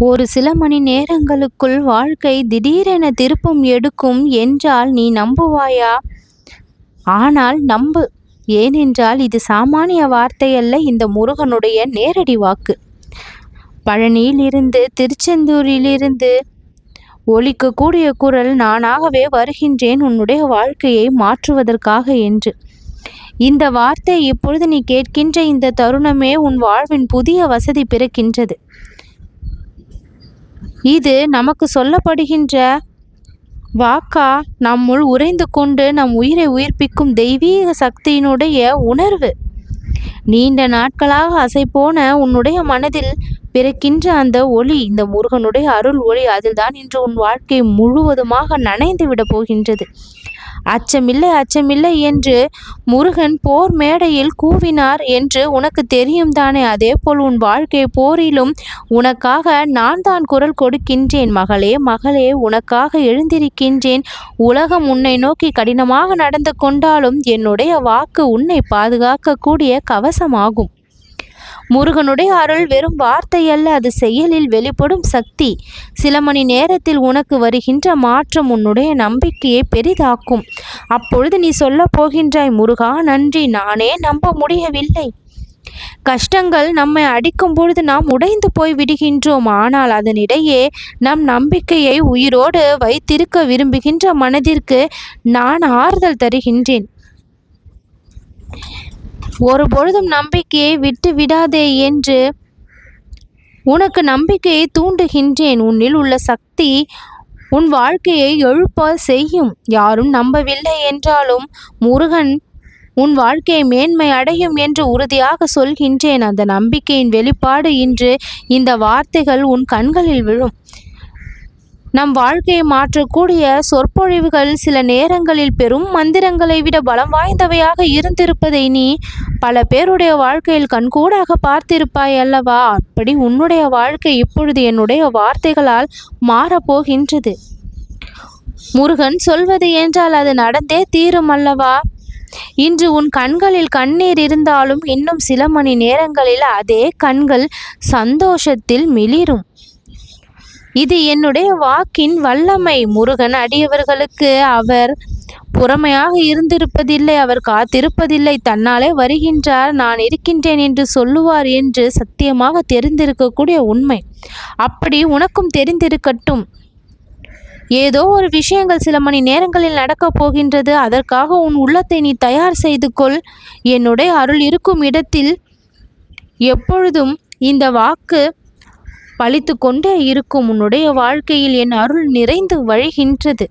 ஒரு சில மணி நேரங்களுக்குள் வாழ்க்கை திடீரென திருப்பம் எடுக்கும் என்றால் நீ நம்புவாயா? ஆனால் நம்பு. ஏனென்றால் இது சாமானிய வார்த்தையல்ல இந்த முருகனுடைய நேரடி வாக்கு. பழனியிலிருந்து திருச்செந்தூரிலிருந்து ஒலிக்கக்கூடிய குரல் நானாகவே வருகின்றேன் உன்னுடைய வாழ்க்கையை மாற்றுவதற்காக என்று. இந்த வார்த்தை இப்பொழுது நீ கேட்கின்ற இந்த தருணமே உன் வாழ்வின் புதிய வசதி பிறக்கின்றது. இது நமக்கு சொல்லப்படுகின்ற வாக்கா நம்முள் உறைந்து கொண்டு நம் உயிரை உயிர்ப்பிக்கும் தெய்வீக சக்தியினுடைய உணர்வு. நீண்ட நாட்களாக அசை போன உன்னுடைய மனதில் பிறக்கின்ற அந்த ஒளி இந்த முருகனுடைய அருள் ஒளி அதில்தான் இன்று உன் வாழ்க்கை முழுவதுமாக நனைந்து விட போகின்றது. அச்சமில்லை அச்சமில்லை என்று முருகன் போர் மேடையில் கூவினார் என்று உனக்கு தெரியும் தானே. அதேபோல் உன் வாழ்க்கை போரிலும் உனக்காக நான் தான் குரல் கொடுக்கின்றேன். மகளே மகளே உனக்காக எழுந்திருக்கின்றேன். உலகம் உன்னை நோக்கி கடினமாக நடந்து கொண்டாலும் என்னுடைய வாக்கு உன்னை பாதுகாக்கக்கூடிய கவசமாகும். முருகனுடைய அருள் வெறும் வார்த்தை அல்ல அது செயலில் வெளிப்படும் சக்தி. சில மணி நேரத்தில் உனக்கு வருகின்ற மாற்றம் உன்னுடைய நம்பிக்கையை பெரிதாக்கும். அப்பொழுது நீ சொல்ல போகின்றாய் முருகா நன்றி நானே நம்ப முடியவில்லை. கஷ்டங்கள் நம்மை அடிக்கும் பொழுது நாம் உடைந்து போய் விடுகின்றோம். ஆனால் அதனிடையே நம் நம்பிக்கையை உயிரோடு வைத்திருக்க விரும்புகின்ற மனதிற்கு நான் ஆறுதல் தருகின்றேன். ஒரு பொழுதும் நம்பிக்கையை விட்டு விடாதே என்று உனக்கு நம்பிக்கையை தூண்டுகின்றேன். உன்னில் உள்ள சக்தி உன் வாழ்க்கையை எழுப்ப செய்யும். யாரும் நம்பவில்லை என்றாலும் முருகன் உன் வாழ்க்கையை மேன்மை அடையும் என்று உறுதியாக சொல்கின்றேன். அந்த நம்பிக்கையின் வெளிப்பாடு இன்று இந்த வார்த்தைகள் உன் கண்களில் விழும். நம் வாழ்க்கையை மாற்றக்கூடிய சொற்பொழிவுகள் சில நேரங்களில் பெரும் மந்திரங்களை விட பலம் வாய்ந்தவையாக இருந்திருப்பதை நீ பல பேருடைய வாழ்க்கையில் கண்கூடாக பார்த்திருப்பாய் அல்லவா? அப்படி உன்னுடைய வாழ்க்கை இப்பொழுது என்னுடைய வார்த்தைகளால் மாறப்போகின்றது. முருகன் சொல்வது என்றால் அது நடந்தே தீரும் அல்லவா? இன்று உன் கண்களில் கண்ணீர் இருந்தாலும் இன்னும் சில மணி நேரங்களில் அதே கண்கள் சந்தோஷத்தில் மிளிரும். இது என்னுடைய வாக்கின் வல்லமை. முருகன் அடியவர்களுக்கு அவர் புறமையாக இருந்திருப்பதில்லை அவர் காத்திருப்பதில்லை. தன்னாலே வருகின்றார் நான் இருக்கின்றேன் என்று சொல்லுவார் என்று சத்தியமாக தெரிந்திருக்கக்கூடிய உண்மை. அப்படி உனக்கும் தெரிந்திருக்கட்டும். ஏதோ ஒரு விஷயங்கள் சில மணி நேரங்களில் நடக்கப் போகின்றது. அதற்காக உன் உள்ளத்தை நீ தயார் செய்து கொள். என்னுடைய அருள் இருக்கும் இடத்தில் எப்பொழுதும் இந்த வாக்கு பழித்து கொண்டே இருக்கும். உன்னுடைய வாழ்க்கையில் என் அருள் நிறைந்து வழிகின்றது.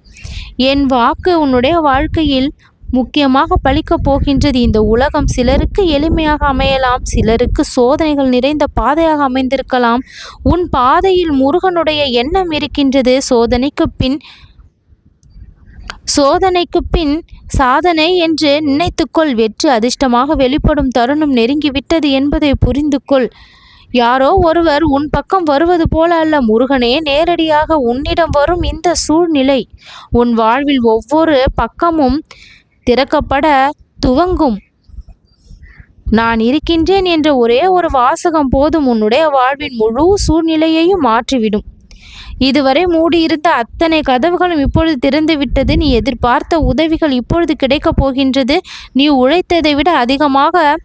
என் வாக்கு உன்னுடைய வாழ்க்கையில் முக்கியமாக பழிக்கப் போகின்றது. இந்த உலகம் சிலருக்கு எளிமையாக அமையலாம். சிலருக்கு சோதனைகள் நிறைந்த பாதையாக அமைந்திருக்கலாம். உன் பாதையில் முருகனுடைய எண்ணம் இருக்கின்றது. சோதனைக்கு பின் சோதனைக்கு பின் சாதனை என்று நினைத்துக்கொள். வெற்றி அதிர்ஷ்டமாக வெளிப்படும் தருணம் நெருங்கிவிட்டது என்பதை புரிந்து கொள் யாரோ ஒருவர் உன் பக்கம் வருவது போல அல்ல. முருகனே நேரடியாக உன்னிடம் வரும் இந்த சூழ்நிலை உன் வாழ்வில் ஒவ்வொரு பக்கமும் திறக்கப்பட துவங்கும். நான் இருக்கின்றேன் என்ற ஒரே ஒரு வாசகம் போதும் உன்னுடைய வாழ்வின் முழு சூழ்நிலையையும் மாற்றிவிடும். இதுவரை மூடியிருந்த அத்தனை கதவுகளும் இப்பொழுது திறந்துவிட்டது. நீ எதிர்பார்த்த உதவிகள் இப்பொழுது கிடைக்கப் போகின்றது. நீ உழைத்ததை விட அதிகமாக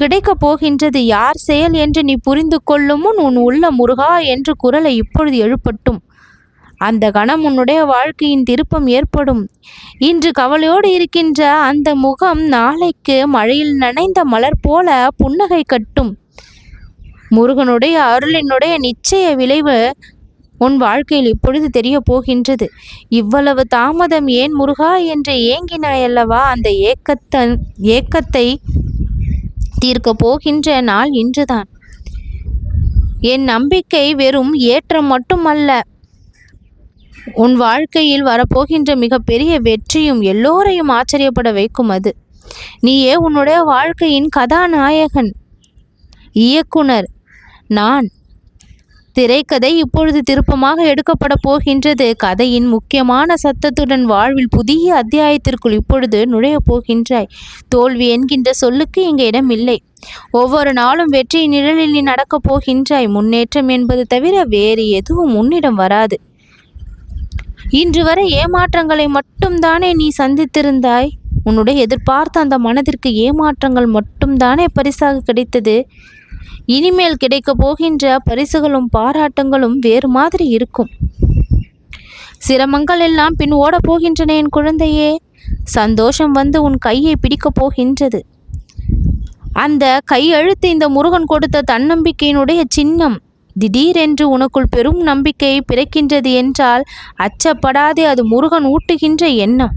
கிடைக்கப் போகின்றது யார் செயல் என்று நீ புரிந்து கொள்ளும் முன் உன் உள்ள முருகா என்று குரலை இப்பொழுது எழுப்பட்டும். அந்த கணம் உன்னுடைய வாழ்க்கையின் திருப்பம் ஏற்படும். இன்று கவலையோடு இருக்கின்ற அந்த முகம் நாளைக்கு மழையில் நனைந்த மலர் போல புன்னகை கட்டும். முருகனுடைய அருளினுடைய நிச்சய விளைவு உன் வாழ்க்கையில் இப்பொழுது தெரிய போகின்றது. இவ்வளவு தாமதம் ஏன் முருகா என்று ஏங்கினாயல்லவா அந்த ஏக்கத்தன் ஏக்கத்தை தீர்க்கப் போகின்ற நாள் இன்றுதான். என் நம்பிக்கை வெறும் ஏற்றம் மட்டுமல்ல. உன் வாழ்க்கையில் வரப்போகின்ற மிகப்பெரிய வெற்றியும் எல்லோரையும் ஆச்சரியப்பட வைக்கும் அது. நீயே உன்னுடைய வாழ்க்கையின் கதாநாயகன் இயக்குனர். நான் திரைக்கதை இப்பொழுது திருப்பமாக எடுக்கப்பட போகின்றது. கதையின் முக்கியமான சத்தத்துடன் வாழ்வில் புதிய அத்தியாயத்திற்குள் இப்பொழுது நுழையப் போகின்றாய். தோல்வி என்கின்ற சொல்லுக்கு இங்கு இல்லை. ஒவ்வொரு நாளும் வெற்றியின் நிழலில் நீ நடக்கப் போகின்றாய். முன்னேற்றம் என்பது தவிர வேறு எதுவும் உன்னிடம் வராது. இன்று வரை ஏமாற்றங்களை மட்டும்தானே நீ சந்தித்திருந்தாய். உன்னுடைய எதிர்பார்த்த அந்த மனதிற்கு ஏமாற்றங்கள் மட்டும்தானே பரிசாக கிடைத்தது. இனிமேல் கிடைக்கப் போகின்ற பரிசுகளும் பாராட்டங்களும் வேறு மாதிரி இருக்கும். சிரமங்கள் எல்லாம் பின் ஓடப் போகின்றன என் குழந்தையே. சந்தோஷம் வந்து உன் கையை பிடிக்கப் போகின்றது. அந்த கையெழுத்து இந்த முருகன் கொடுத்த தன்னம்பிக்கையினுடைய சின்னம். திடீரென்று உனக்குள் பெரும் நம்பிக்கை பிறக்கின்றது என்றால் அச்சப்படாதே அது முருகன் ஊட்டுகின்ற எண்ணம்.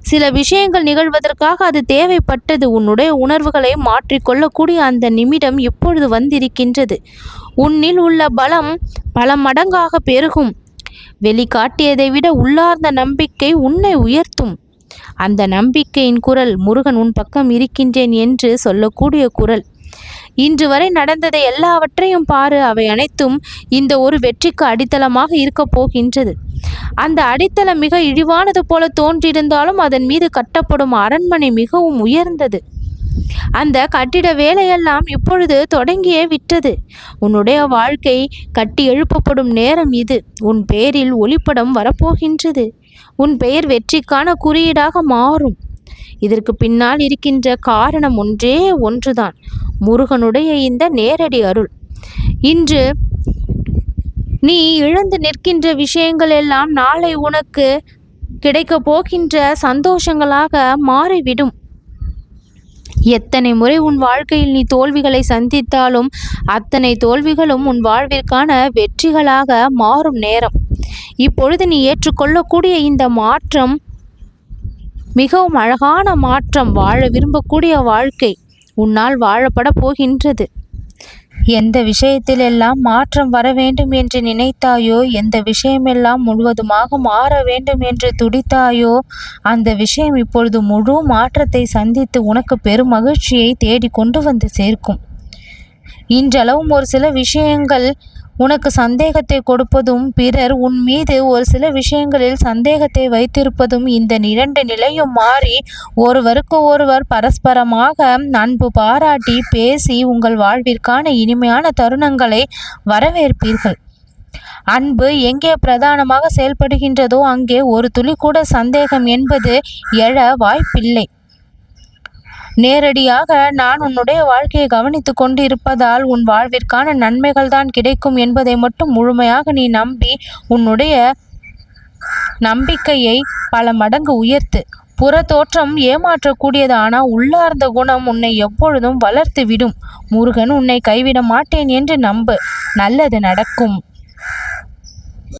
சில விஷயங்கள் நிகழ்வதற்காக அது தேவைப்பட்டது. உன்னுடைய உணர்வுகளை மாற்றிக்கொள்ளக்கூடிய அந்த நிமிடம் இப்பொழுது வந்திருக்கின்றது. உன்னில் உள்ள பலம் பல மடங்காக பெருகும். வெளிக்காட்டியதை விட உள்ளார்ந்த நம்பிக்கை உன்னை உயர்த்தும். அந்த நம்பிக்கையின் குரல் முருகன் உன் பக்கம் இருக்கின்றேன் என்று சொல்லக்கூடிய குரல். இன்று வரை நடந்ததை எல்லாவற்றையும் பாரு அவை அனைத்தும் இந்த ஒரு வெற்றிக்கு அடித்தளமாக இருக்கப் போகின்றது. அந்த அடித்தளம் மிக இழிவானது போல தோன்றியிருந்தாலும் அதன் மீது கட்டப்படும் அரண்மனை மிகவும் உயர்ந்தது. அந்த கட்டிட வேலையெல்லாம் இப்பொழுது தொடங்கியே விட்டது. உன்னுடைய வாழ்க்கை கட்டி எழுப்பப்படும் நேரம் இது. உன் பெயரில் ஒளிப்படம் வரப்போகின்றது. உன் பெயர் வெற்றிக்கான குறியீடாக மாறும். இதற்கு பின்னால் இருக்கின்ற காரணம் ஒன்றே ஒன்றுதான் முருகனுடைய இந்த நேரடி அருள். இன்று நீ இழந்து நிற்கின்ற விஷயங்கள் எல்லாம் நாளை உனக்கு கிடைக்கப் போகின்ற சந்தோஷங்களாக மாறிவிடும். எத்தனை முறை உன் வாழ்க்கையில் நீ தோல்விகளை சந்தித்தாலும் அத்தனை தோல்விகளும் உன் வாழ்விற்கான வெற்றிகளாக மாறும் நேரம். இப்பொழுது நீ ஏற்றுக்கொள்ளக்கூடிய இந்த மாற்றம் மிகவும் அழகான மாற்றம் வாழ விரும்பக்கூடிய வாழ்க்கை உன்னால் வாழப்பட போகின்றது. எந்த விஷயத்திலெல்லாம் மாற்றம் வர வேண்டும் என்று நினைத்தாயோ எந்த விஷயமெல்லாம் முழுவதுமாக மாற வேண்டும் என்று துடித்தாயோ அந்த விஷயம் இப்பொழுது முழு மாற்றத்தை சந்தித்து உனக்கு பெரும் மகிழ்ச்சியை தேடி கொண்டு வந்து சேர்க்கும். இன்றளவும் ஒரு சில விஷயங்கள் உனக்கு சந்தேகத்தை கொடுப்பதும் பிறர் உன் மீது ஒரு சில விஷயங்களில் சந்தேகத்தை வைத்திருப்பதும் இந்த இரண்டு நிலையும் மாறி ஒருவருக்கு ஒருவர் பரஸ்பரமாக அன்பு பாராட்டி பேசி உங்கள் வாழ்விற்கான இனிமையான தருணங்களை வரவேற்பீர்கள். அன்பு எங்கே பிரதானமாக செயல்படுகின்றதோ அங்கே ஒரு துளி கூட சந்தேகம் என்பது எழ வாய்ப்பில்லை. நேரடியாக நான் உன்னுடைய வாழ்க்கையை கவனித்துக் கொண்டு இருப்பதால் உன் வாழ்விற்கான நன்மைகள் தான் கிடைக்கும் என்பதை மட்டும் முழுமையாக நீ நம்பி உன்னுடைய நம்பிக்கையை பல மடங்கு உயர்த்து. புற தோற்றம் ஏமாற்றக்கூடியது ஆனால் உள்ளார்ந்த குணம் உன்னை எப்பொழுதும் வளர்த்து விடும். முருகன் உன்னை கைவிட மாட்டேன் என்று நம்பு. நல்லது நடக்கும்.